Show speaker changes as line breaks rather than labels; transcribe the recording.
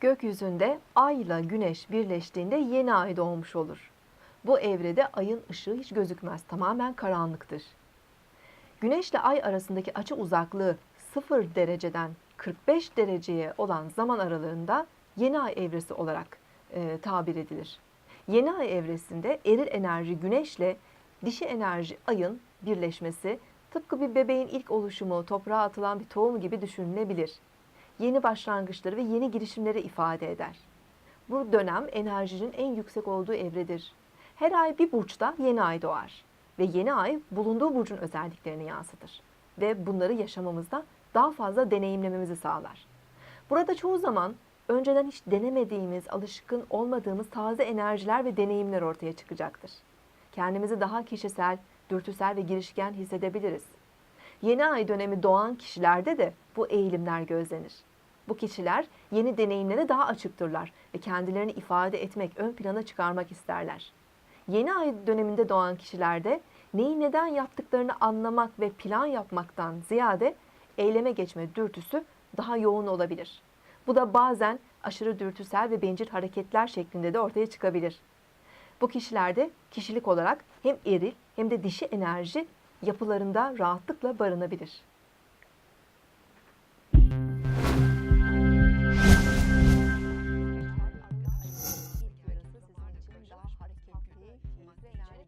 Gökyüzünde ay ile güneş birleştiğinde yeni ay doğmuş olur. Bu evrede ayın ışığı hiç gözükmez, tamamen karanlıktır. Güneş ile ay arasındaki açı uzaklığı 0 dereceden 45 dereceye olan zaman aralığında yeni ay evresi olarak e, tabir edilir. Yeni ay evresinde eril enerji güneşle dişi enerji ayın birleşmesi tıpkı bir bebeğin ilk oluşumu, toprağa atılan bir tohum gibi düşünülebilir. Yeni başlangıçları ve yeni girişimleri ifade eder. Bu dönem enerjinin en yüksek olduğu evredir. Her ay bir burçta yeni ay doğar ve yeni ay bulunduğu burcun özelliklerini yansıtır ve bunları yaşamamızda daha fazla deneyimlememizi sağlar. Burada çoğu zaman önceden hiç denemediğimiz, alışkın olmadığımız taze enerjiler ve deneyimler ortaya çıkacaktır. Kendimizi daha kişisel, dürtüsel ve girişken hissedebiliriz. Yeni ay dönemi doğan kişilerde de bu eğilimler gözlenir. Bu kişiler yeni deneyimlere daha açıktırlar ve kendilerini ifade etmek, ön plana çıkarmak isterler. Yeni ay döneminde doğan kişilerde neyi neden yaptıklarını anlamak ve plan yapmaktan ziyade eyleme geçme dürtüsü daha yoğun olabilir. Bu da bazen aşırı dürtüsel ve bencil hareketler şeklinde de ortaya çıkabilir. Bu kişilerde kişilik olarak hem eril hem de dişi enerji yapılarında rahatlıkla barınabilir.